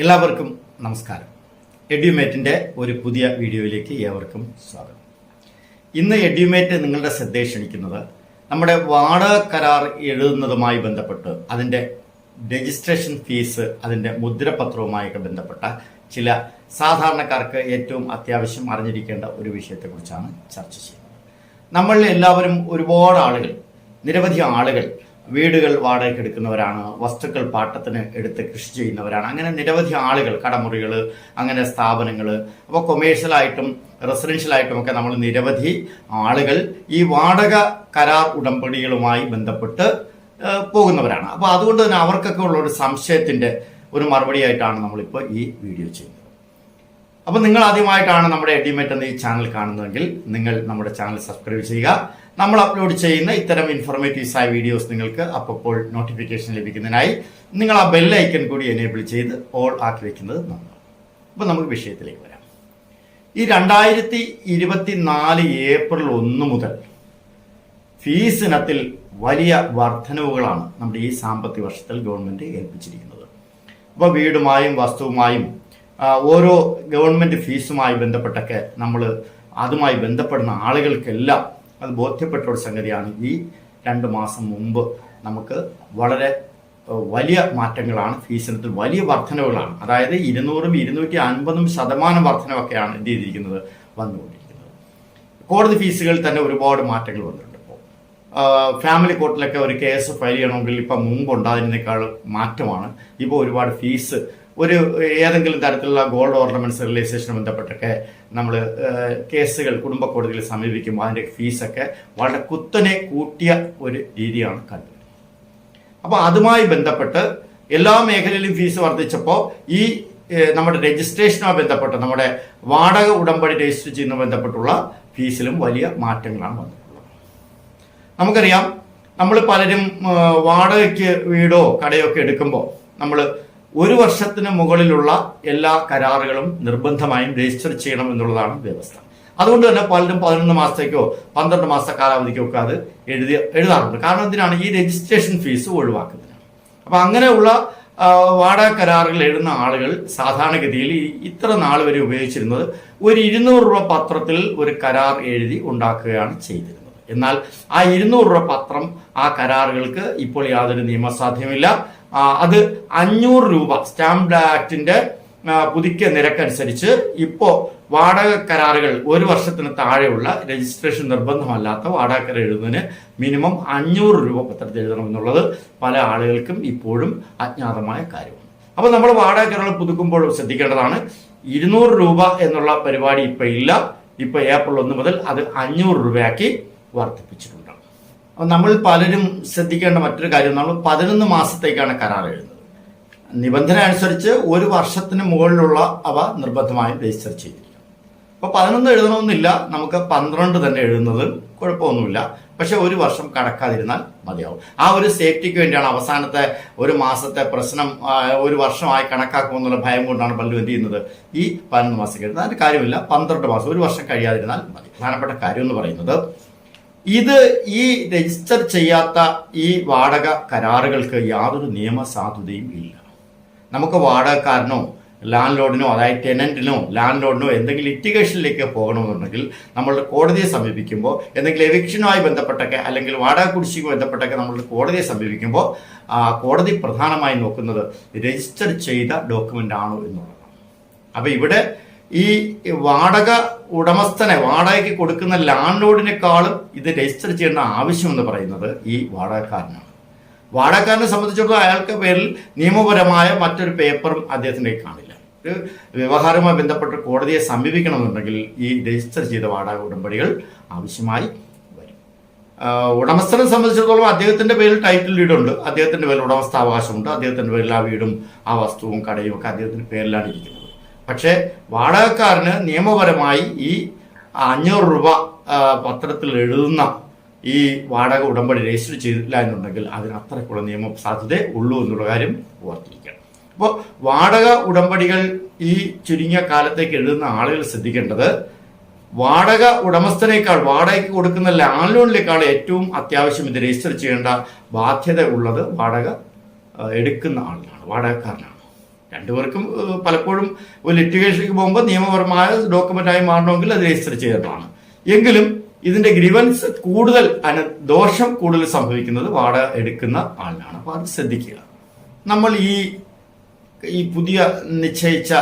എല്ലാവർക്കും നമസ്കാരം. എഡ്യൂമേറ്റിന്റെ ഒരു പുതിയ വീഡിയോയിലേക്ക് ഏവർക്കും സ്വാഗതം. ഇന്ന് എഡ്യൂമേറ്റ് നിങ്ങളുടെ ശ്രദ്ധയെ ക്ഷണിക്കുന്നത് നമ്മുടെ വാടക കരാർ എഴുതുന്നതുമായി ബന്ധപ്പെട്ട് അതിന്റെ രജിസ്ട്രേഷൻ ഫീസ് അതിന്റെ മുദ്രപത്രവുമായൊക്കെ ബന്ധപ്പെട്ട ചില സാധാരണക്കാർക്ക് ഏറ്റവും അത്യാവശ്യം അറിഞ്ഞിരിക്കേണ്ട ഒരു വിഷയത്തെക്കുറിച്ചാണ് ചർച്ച ചെയ്യുന്നത്. നമ്മൾ എല്ലാവരും ഒരുപാട് ആളുകൾ നിരവധി ആളുകൾ വീടുകൾ വാടകയ്ക്ക് എടുക്കുന്നവരാണ് വസ്തുക്കൾ പാട്ടത്തിന് എടുത്ത് കൃഷി ചെയ്യുന്നവരാണ്. അങ്ങനെ നിരവധി ആളുകൾ കടമുറികൾ അങ്ങനെ സ്ഥാപനങ്ങൾ അപ്പോൾ കൊമേഴ്ഷ്യലായിട്ടും റെസിഡൻഷ്യലായിട്ടും ഒക്കെ നമ്മൾ നിരവധി ആളുകൾ ഈ വാടക കരാർ ഉടമ്പടികളുമായി ബന്ധപ്പെട്ട് പോകുന്നവരാണ്. അപ്പോൾ അതുകൊണ്ട് തന്നെ അവർക്കൊക്കെ ഉള്ള ഒരു സംശയത്തിന്റെ ഒരു മറുപടിയായിട്ടാണ് നമ്മളിപ്പോൾ ഈ വീഡിയോ ചെയ്യുന്നത്. അപ്പോൾ നിങ്ങൾ ആദ്യമായിട്ടാണ് നമ്മുടെ എഡിമേറ്റ് എന്ന ഈ ചാനൽ കാണുന്നതെങ്കിൽ നിങ്ങൾ നമ്മുടെ ചാനൽ സബ്സ്ക്രൈബ് ചെയ്യുക. നമ്മൾ അപ്ലോഡ് ചെയ്യുന്ന ഇത്തരം ഇൻഫോർമേറ്റീവ്സ് ആയ വീഡിയോസ് നിങ്ങൾക്ക് അപ്പോൾ നോട്ടിഫിക്കേഷൻ ലഭിക്കുന്നതിനായി നിങ്ങൾ ആ ബെൽ ഐക്കൺ കൂടി എനേബിൾ ചെയ്ത് ഓൾ ആക്കി വെക്കുന്നത് നന്നാണ് അപ്പോൾ നമുക്ക് വിഷയത്തിലേക്ക് വരാം. ഈ രണ്ടായിരത്തി ഇരുപത്തി നാല് ഏപ്രിൽ ഒന്ന് മുതൽ ഫീസ് ഇനത്തിൽ വലിയ വർധനവുകളാണ് നമ്മുടെ ഈ സാമ്പത്തിക വർഷത്തിൽ ഗവൺമെന്റ് ഏൽപ്പിച്ചിരിക്കുന്നത്. അപ്പോൾ വീടുമായും വസ്തുവുമായും ഓരോ ഗവൺമെന്റ് ഫീസുമായി ബന്ധപ്പെട്ടൊക്കെ നമ്മൾ അതുമായി ബന്ധപ്പെടുന്ന ആളുകൾക്കെല്ലാം അത് ബോധ്യപ്പെട്ട ഒരു സംഗതിയാണ് ഈ രണ്ട് മാസം മുമ്പ് നമുക്ക് വളരെ വലിയ മാറ്റങ്ങളാണ് ഫീസിനത്തിൽ വലിയ വർധനവുകളാണ് അതായത് ഇരുന്നൂറും ഇരുന്നൂറ്റി അൻപതും ശതമാനം വർധനവൊക്കെയാണ് എന്ത് ചെയ്തിരിക്കുന്നത് വന്നുകൊണ്ടിരിക്കുന്നത്. കോടതി ഫീസുകളിൽ തന്നെ ഒരുപാട് മാറ്റങ്ങൾ വന്നിട്ടുണ്ട് ഇപ്പോൾ ഫാമിലി കോർട്ടിലൊക്കെ ഒരു കേസ് ഫയൽ ചെയ്യണമെങ്കിൽ ഇപ്പം മുമ്പ് ഉണ്ടായിരുന്നേക്കാൾ മാറ്റമാണ്. ഇപ്പോൾ ഒരുപാട് ഫീസ് ഒരു ഏതെങ്കിലും തരത്തിലുള്ള ഗോൾഡ് ഓർണമെന്റ്സ് റിയലൈസേഷന് ബന്ധപ്പെട്ടൊക്കെ നമ്മൾ കേസുകൾ കുടുംബ കോടതിയിൽ സമീപിക്കുമ്പോൾ അതിന്റെ ഫീസൊക്കെ വളരെ കുത്തനെ കൂട്ടിയ ഒരു രീതിയാണ് കണ്ടത് അപ്പോൾ അതുമായി ബന്ധപ്പെട്ട് എല്ലാ മേഖലയിലും ഫീസ് വർദ്ധിച്ചപ്പോൾ ഈ നമ്മുടെ രജിസ്ട്രേഷനുമായി ബന്ധപ്പെട്ട് നമ്മുടെ വാടക ഉടമ്പടി രജിസ്റ്റർ ചെയ്യുന്ന ബന്ധപ്പെട്ടുള്ള ഫീസിലും വലിയ മാറ്റങ്ങളാണ് വന്നിട്ടുള്ളത്. നമുക്കറിയാം നമ്മൾ പലരും വാടകയ്ക്ക് വീടോ കടയോ ഒക്കെ എടുക്കുമ്പോൾ നമ്മൾ ഒരു വർഷത്തിന് മുകളിലുള്ള എല്ലാ കരാറുകളും നിർബന്ധമായും രജിസ്റ്റർ ചെയ്യണം എന്നുള്ളതാണ് വ്യവസ്ഥ. അതുകൊണ്ട് തന്നെ പലരും പതിനൊന്ന് മാസത്തേക്കോ പന്ത്രണ്ട് മാസത്തെ കാലാവധിക്കോ ഒക്കെ അത് എഴുതി എഴുതാറുണ്ട്. കാരണം എന്തിനാണ്? ഈ രജിസ്ട്രേഷൻ ഫീസ് ഒഴിവാക്കുന്നതിനാണ്. അപ്പൊ അങ്ങനെയുള്ള വാടക കരാറുകൾ എഴുതുന്ന ആളുകൾ സാധാരണഗതിയിൽ ഇത്ര നാൾ വരെ ഉപയോഗിച്ചിരുന്നത് ഒരു ഇരുന്നൂറ് രൂപ പത്രത്തിൽ ഒരു കരാർ എഴുതി ഉണ്ടാക്കുകയാണ് ചെയ്തിരുന്നത്. എന്നാൽ ആ ഇരുന്നൂറ് രൂപ പത്രം ആ കരാറുകൾക്ക് ഇപ്പോൾ യാതൊരു നിയമസാധ്യമില്ല അത് അഞ്ഞൂറ് രൂപ. സ്റ്റാമ്പ് ആക്ടിന്റെ പുതുക്കിയ നിരക്കനുസരിച്ച് ഇപ്പോ വാടക കരാറുകൾ ഒരു വർഷത്തിന് താഴെയുള്ള രജിസ്ട്രേഷൻ നിർബന്ധമല്ലാത്ത വാടക കരാർ എഴുതുന്നതിന് മിനിമം അഞ്ഞൂറ് രൂപ പത്രത്തിൽ എഴുതണം എന്നുള്ളത് പല ആളുകൾക്കും ഇപ്പോഴും അജ്ഞാതമായ കാര്യമാണ്. അപ്പോൾ നമ്മൾ വാടക കരാറുകൾ പുതുക്കുമ്പോൾ ശ്രദ്ധിക്കേണ്ടതാണ് ഇരുന്നൂറ് രൂപ എന്നുള്ള പരിപാടി ഇപ്പൊ ഇല്ല. ഇപ്പൊ ഏപ്രിൽ ഒന്ന് മുതൽ അത് അഞ്ഞൂറ് രൂപയാക്കി വർദ്ധിപ്പിച്ചിട്ടുണ്ട്. നമ്മൾ പലരും ശ്രദ്ധിക്കേണ്ട മറ്റൊരു കാര്യം നമ്മൾ പതിനൊന്ന് മാസത്തേക്കാണ് കരാർ എഴുതുന്നത്. നിബന്ധന അനുസരിച്ച് ഒരു വർഷത്തിന് മുകളിലുള്ള അവ നിർബന്ധമായും രജിസ്റ്റർ ചെയ്തിരിക്കും അപ്പോൾ പതിനൊന്ന് എഴുതണമെന്നില്ല നമുക്ക് പന്ത്രണ്ട് തന്നെ എഴുതുന്നത് കുഴപ്പമൊന്നുമില്ല. പക്ഷെ ഒരു വർഷം കടക്കാതിരുന്നാൽ മതിയാവും. ആ ഒരു സേഫ്റ്റിക്ക് വേണ്ടിയാണ് അവസാനത്തെ ഒരു മാസത്തെ പ്രശ്നം ഒരു വർഷമായി കണക്കാക്കുമെന്നുള്ള ഭയം കൊണ്ടാണ് പലരും എന്ത് ചെയ്യുന്നത്? ഈ പതിനൊന്ന് മാസം കഴിഞ്ഞാൽ അതിന് കാര്യമില്ല പന്ത്രണ്ട് മാസം ഒരു വർഷം കഴിയാതിരുന്നാൽ മതി. പ്രധാനപ്പെട്ട കാര്യം എന്ന് പറയുന്നത് ഇത് ഈ രജിസ്റ്റർ ചെയ്യാത്ത ഈ വാടക കരാറുകൾക്ക് യാതൊരു നിയമസാധുതയും ഇല്ല. നമുക്ക് വാടകക്കാരനോ ലാൻഡ് ലോഡിനോ അതായത് ടെനന്റിനോ ലാൻഡ് ലോഡിനോ എന്തെങ്കിലും ലിറ്റിഗേഷനിലേക്ക് പോകണമെന്നുണ്ടെങ്കിൽ നമ്മൾ കോടതിയെ സമീപിക്കുമ്പോൾ എന്തെങ്കിലും എവിക്ഷനുമായി ബന്ധപ്പെട്ടൊക്കെ അല്ലെങ്കിൽ വാടക കുടിശ്ശിക ബന്ധപ്പെട്ടൊക്കെ നമ്മൾ കോടതിയെ സമീപിക്കുമ്പോൾ കോടതി പ്രധാനമായി നോക്കുന്നത് രജിസ്റ്റർ ചെയ്ത ഡോക്യുമെന്റ് ആണോ എന്നുള്ളതാണ്. അപ്പൊ ഇവിടെ ഈ വാടക ഉടമസ്ഥനെ വാടകയ്ക്ക് കൊടുക്കുന്ന ലാൻഡ് ലോഡിനേക്കാളും ഇത് രജിസ്റ്റർ ചെയ്യേണ്ട ആവശ്യമെന്ന് പറയുന്നത് ഈ വാടകക്കാരനാണ്. വാടകക്കാരനെ സംബന്ധിച്ചിടത്തോളം അയാൾക്ക് പേരിൽ നിയമപരമായ മറ്റൊരു പേപ്പറും അദ്ദേഹത്തിന്റെ കാണില്ല. ഒരു വ്യവഹാരവുമായി ബന്ധപ്പെട്ട് കോടതിയെ സമീപിക്കണമെന്നുണ്ടെങ്കിൽ ഈ രജിസ്റ്റർ ചെയ്ത വാടക ഉടമ്പടികൾ ആവശ്യമായി വരും. ഉടമസ്ഥനെ സംബന്ധിച്ചിടത്തോളം അദ്ദേഹത്തിന്റെ പേരിൽ ടൈറ്റിൽ ഡീഡുണ്ട് അദ്ദേഹത്തിന്റെ പേരിൽ ഉടമസ്ഥാവകാശമുണ്ട് അദ്ദേഹത്തിന്റെ പേരിൽ ആ വീടും ആ വസ്തുവും കടയും ഒക്കെ അദ്ദേഹത്തിന്റെ പേരിലാണ് ഇരിക്കുന്നത്. പക്ഷേ വാടകക്കാരന് നിയമപരമായി ഈ അഞ്ഞൂറ് രൂപ പത്രത്തിൽ എഴുതുന്ന ഈ വാടക ഉടമ്പടി രജിസ്റ്റർ ചെയ്തില്ല എന്നുണ്ടെങ്കിൽ അതിന് അത്രയ്ക്കുള്ള നിയമ സാധ്യത ഉള്ളൂ എന്നുള്ള കാര്യം ഓർത്തിരിക്കണം. അപ്പോൾ വാടക ഉടമ്പടികൾ ഈ ചുരുങ്ങിയ കാലത്തേക്ക് എഴുതുന്ന ആളുകൾ ശ്രദ്ധിക്കേണ്ടത് വാടക ഉടമസ്ഥനേക്കാൾ വാടകയ്ക്ക് കൊടുക്കുന്ന ലാൻഡ് ലോണിലേക്കാൾ ഏറ്റവും അത്യാവശ്യം ഇത് രജിസ്റ്റർ ചെയ്യേണ്ട ബാധ്യത ഉള്ളത് വാടക എടുക്കുന്ന ആളിനാണ് വാടകക്കാരനാണ്. രണ്ടുപേർക്കും പലപ്പോഴും ഒരു ലിറ്റിഗേഷനിലേക്ക് പോകുമ്പോൾ നിയമപരമായ ഡോക്യുമെന്റായി മാറണമെങ്കിൽ അത് രജിസ്റ്റർ ചെയ്യേണ്ടതാണ്. എങ്കിലും ഇതിന്റെ ഗ്രീവൻസ് കൂടുതൽ അന ദോഷം കൂടുതൽ സംഭവിക്കുന്നത് വാടക എടുക്കുന്ന ആളിനാണ്. അപ്പോൾ അത് ശ്രദ്ധിക്കുക. നമ്മൾ ഈ ഈ പുതിയ നിശ്ചയിച്ച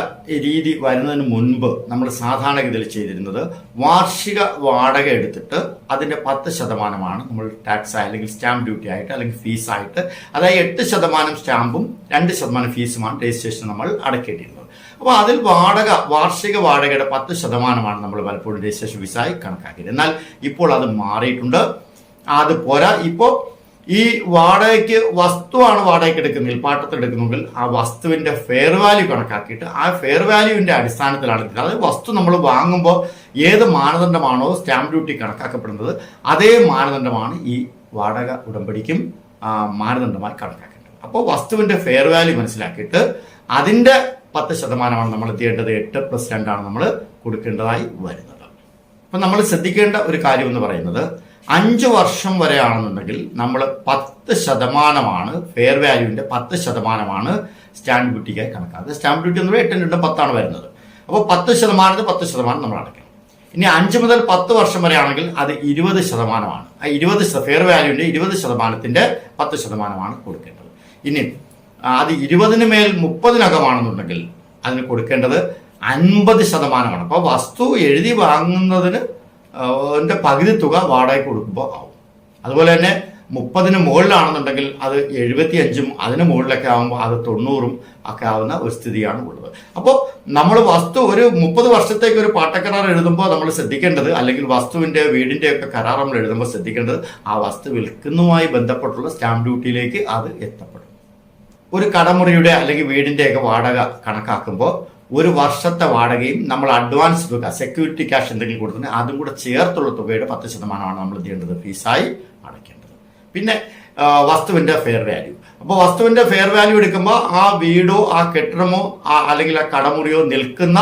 രീതി വരുന്നതിന് മുൻപ് നമ്മൾ സാധാരണഗതിയിൽ ചെയ്തിരുന്നത് വാർഷിക വാടക എടുത്തിട്ട് അതിന്റെ പത്ത് ശതമാനമാണ് നമ്മൾ ടാക്സ് അല്ലെങ്കിൽ സ്റ്റാമ്പ് ഡ്യൂട്ടി ആയിട്ട് അല്ലെങ്കിൽ ഫീസായിട്ട് അതായത് എട്ട് ശതമാനം സ്റ്റാമ്പും രണ്ട് ശതമാനം ഫീസുമാണ് രജിസ്ട്രേഷൻ നമ്മൾ അടക്കേണ്ടിയിരുന്നത് അപ്പോൾ അതിൽ വാടക വാർഷിക വാടകയുടെ പത്ത് ശതമാനമാണ് നമ്മൾ പലപ്പോഴും രജിസ്ട്രേഷൻ ഫീസായി കണക്കാക്കിയത്. എന്നാൽ ഇപ്പോൾ അത് മാറിയിട്ടുണ്ട്. അത് പോരാ. ഇപ്പോൾ ഈ വാടകയ്ക്ക് വസ്തുവാണ് വാടകയ്ക്ക് എടുക്കുന്നതിൽ പാട്ടത്തിൽ എടുക്കുന്നെങ്കിൽ ആ വസ്തുവിന്റെ ഫെയർ വാല്യൂ കണക്കാക്കിയിട്ട് ആ ഫെയർ വാല്യൂവിന്റെ അടിസ്ഥാനത്തിലാണ്. അതായത് വസ്തു നമ്മൾ വാങ്ങുമ്പോൾ ഏത് മാനദണ്ഡമാണോ സ്റ്റാമ്പ് ഡ്യൂട്ടി കണക്കാക്കപ്പെടുന്നത് അതേ മാനദണ്ഡമാണ് ഈ വാടക ഉടമ്പടിക്കും മാനദണ്ഡമായി കണക്കാക്കേണ്ടത്. അപ്പോൾ വസ്തുവിന്റെ ഫെയർ വാല്യൂ മനസ്സിലാക്കിയിട്ട് അതിന്റെ പത്ത് ശതമാനമാണ് നമ്മൾ എത്തിയേണ്ടത് എട്ട് പ്ലസ് രണ്ടാണ് നമ്മൾ കൊടുക്കേണ്ടതായി വരുന്നത്. അപ്പം നമ്മൾ ശ്രദ്ധിക്കേണ്ട ഒരു കാര്യം എന്ന് പറയുന്നത് അഞ്ച് വർഷം വരെ ആണെന്നുണ്ടെങ്കിൽ നമ്മൾ പത്ത് ശതമാനമാണ് ഫെയർ വാല്യൂവിന്റെ പത്ത് ശതമാനമാണ് സ്റ്റാമ്പ് ഡ്യൂട്ടിക്കായി കണക്കാക്കുന്നത്. സ്റ്റാമ്പ് ഡ്യൂട്ടി എന്ന് പറയുമ്പോൾ എട്ടും രണ്ടും പത്താണ് വരുന്നത്. അപ്പോൾ പത്ത് ശതമാനത്തിന് പത്ത് ശതമാനം നമ്മൾ അടയ്ക്കണം. ഇനി അഞ്ച് മുതൽ പത്ത് വർഷം വരെ ആണെങ്കിൽ അത് ഇരുപത് ശതമാനമാണ്. ആ ഇരുപത് ഫെയർ വാല്യൂവിന്റെ ഇരുപത് ശതമാനത്തിന്റെ പത്ത് ശതമാനമാണ് കൊടുക്കേണ്ടത്. ഇനി അത് ഇരുപതിന് മേൽ മുപ്പതിനകമാണെന്നുണ്ടെങ്കിൽ അതിന് കൊടുക്കേണ്ടത് അൻപത് ശതമാനമാണ്. അപ്പോൾ വസ്തു എഴുതി വാങ്ങുന്നതിന് ന്റെ പകുതി തുക വാടക കൊടുക്കുമ്പോൾ ആവും. അതുപോലെ തന്നെ മുപ്പതിന് മുകളിലാണെന്നുണ്ടെങ്കിൽ അത് എഴുപത്തിയഞ്ചും അതിന് മുകളിലൊക്കെ ആകുമ്പോൾ അത് തൊണ്ണൂറും ഒക്കെ ആവുന്ന ഒരു സ്ഥിതിയാണ് ഉള്ളത്. അപ്പോൾ നമ്മൾ വസ്തു ഒരു മുപ്പത് വർഷത്തേക്ക് ഒരു പാട്ടക്കരാർ എഴുതുമ്പോൾ നമ്മൾ ശ്രദ്ധിക്കേണ്ടത് അല്ലെങ്കിൽ വസ്തുവിന്റെ വീടിന്റെ ഒക്കെ കരാർ നമ്മൾ എഴുതുമ്പോൾ ശ്രദ്ധിക്കേണ്ടത് ആ വസ്തു വിൽക്കുന്നതുമായി ബന്ധപ്പെട്ടുള്ള സ്റ്റാമ്പ് ഡ്യൂട്ടിയിലേക്ക് അത് എത്തപ്പെടും. ഒരു കടമുറിയുടെ അല്ലെങ്കിൽ വീടിന്റെയൊക്കെ വാടക കണക്കാക്കുമ്പോൾ ഒരു വർഷത്തെ വാടകയും നമ്മൾ അഡ്വാൻസ് തുക സെക്യൂരിറ്റി ക്യാഷ് എന്തെങ്കിലും കൊടുക്കുന്നത് അതും കൂടെ ചേർത്തുള്ള തുകയുടെ പത്ത് ശതമാനമാണ് നമ്മൾ ചെയ്യേണ്ടത്? ഫീസായി അടയ്ക്കേണ്ടത്. പിന്നെ വസ്തുവിന്റെ ഫെയർ വാല്യൂ അപ്പോൾ വസ്തുവിന്റെ ഫെയർ വാല്യൂ എടുക്കുമ്പോൾ ആ വീടോ ആ കെട്ടിടമോ അല്ലെങ്കിൽ ആ കടമുറിയോ നിൽക്കുന്ന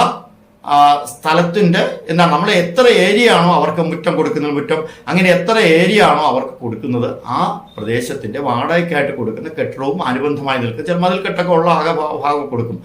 ആ, സ്ഥലത്തിന്റെ എന്താണ് നമ്മൾ എത്ര ഏരിയ ആണോ അവർക്ക് മുറ്റം കൊടുക്കുന്നത് മുറ്റം അങ്ങനെ എത്ര ഏരിയ ആണോ അവർക്ക് കൊടുക്കുന്നത് ആ പ്രദേശത്തിന്റെ വാടകയ്ക്കായിട്ട് കൊടുക്കുന്ന കെട്ടിടവും അനുബന്ധമായി നിൽക്കും. ചില മതിൽ കെട്ടൊക്കെ ഉള്ള ആകെ ഭാഗം കൊടുക്കും.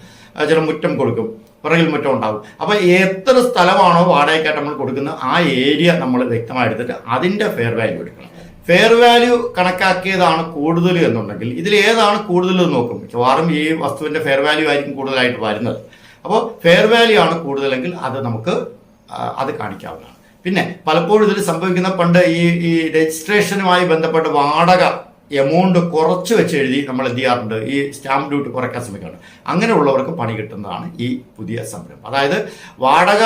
ചില മുറ്റം കൊടുക്കും. പുറകിൽ മുറ്റം ഉണ്ടാകും. അപ്പോൾ എത്ര സ്ഥലമാണോ വാടകയ്ക്കായിട്ട് നമ്മൾ കൊടുക്കുന്നത് ആ ഏരിയ നമ്മൾ വ്യക്തമായി എടുത്തിട്ട് അതിന്റെ ഫെയർ വാല്യൂ എടുക്കണം. ഫെയർ വാല്യൂ കണക്കാക്കിയതാണ് കൂടുതൽ എന്നുണ്ടെങ്കിൽ ഇതിൽ ഏതാണ് കൂടുതൽ നോക്കും. മിക്കവാറും ഈ വസ്തുവിന്റെ ഫെയർ വാല്യൂ ആയിരിക്കും കൂടുതലായിട്ട് വരുന്നത്. അപ്പോൾ ഫെയർ വാല്യൂ ആണ് കൂടുതലെങ്കിൽ അത് നമുക്ക് അത് കാണിക്കാവുന്നതാണ്. പിന്നെ പലപ്പോഴും ഇതിൽ സംഭവിക്കുന്ന പണ്ട് ഈ ഈ രജിസ്ട്രേഷനുമായി ബന്ധപ്പെട്ട് വാടക എമൗണ്ട് കുറച്ച് വെച്ച് എഴുതി നമ്മൾ എന്ത് ചെയ്യാറുണ്ട്? ഈ സ്റ്റാമ്പ് ഡ്യൂട്ടി കുറയ്ക്കാൻ ശ്രമിക്കാറുണ്ട്. അങ്ങനെയുള്ളവർക്ക് പണി കിട്ടുന്നതാണ് ഈ പുതിയ സംരംഭം. അതായത് വാടക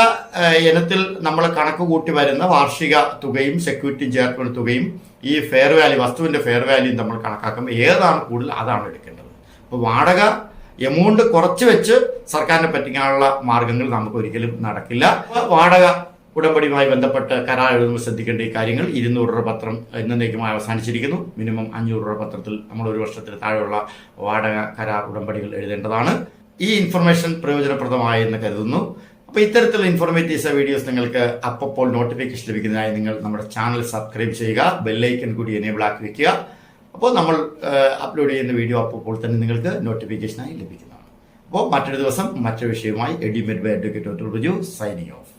ഇനത്തിൽ നമ്മൾ കണക്ക് കൂട്ടി വരുന്ന വാർഷിക തുകയും സെക്യൂരിറ്റിയും ചേർക്കുന്ന തുകയും ഈ ഫെയർ വാല്യൂ വസ്തുവിന്റെ ഫെയർ വാല്യൂ നമ്മൾ കണക്കാക്കുമ്പോൾ ഏതാണ് കൂടുതൽ അതാണ് എടുക്കേണ്ടത്. അപ്പോൾ വാടക എമൗണ്ട് കുറച്ച് വെച്ച് സർക്കാരിനെ പറ്റിക്കാനുള്ള മാർഗങ്ങൾ നമുക്ക് ഒരിക്കലും നടക്കില്ല. വാടക ഉടമ്പടിയുമായി ബന്ധപ്പെട്ട് കരാർ എഴുതുമ്പോൾ ശ്രദ്ധിക്കേണ്ട ഈ കാര്യങ്ങൾ ഇരുന്നൂറ് രൂപ പത്രം എന്നേക്കുമായി അവസാനിച്ചിരിക്കുന്നു. മിനിമം അഞ്ഞൂറ് രൂപ പത്രത്തിൽ നമ്മൾ ഒരു വർഷത്തിൽ താഴെയുള്ള വാടക കരാർ ഉടമ്പടികൾ എഴുതേണ്ടതാണ്. ഈ ഇൻഫർമേഷൻ പ്രയോജനപ്രദമായി എന്ന് കരുതുന്നു. അപ്പോൾ ഇത്തരത്തിലുള്ള ഇൻഫോർമേറ്റീവ്സ് വീഡിയോസ് നിങ്ങൾക്ക് അപ്പോൾ നോട്ടിഫിക്കേഷൻ ലഭിക്കുന്നതിനായി നിങ്ങൾ നമ്മുടെ ചാനൽ സബ്സ്ക്രൈബ് ചെയ്യുക ബെല്ലൈക്കൻ കൂടി എനേബിൾ ആക്കി വെക്കുക. അപ്പോൾ നമ്മൾ അപ്ലോഡ് ചെയ്യുന്ന വീഡിയോ അപ്പോൾ തന്നെ നിങ്ങൾക്ക് നോട്ടിഫിക്കേഷനായി ലഭിക്കുന്നതാണ്. അപ്പോൾ മറ്റൊരു ദിവസം മറ്റൊരു വിഷയവുമായി എഡിമെഡ് by advocate Ruju signing off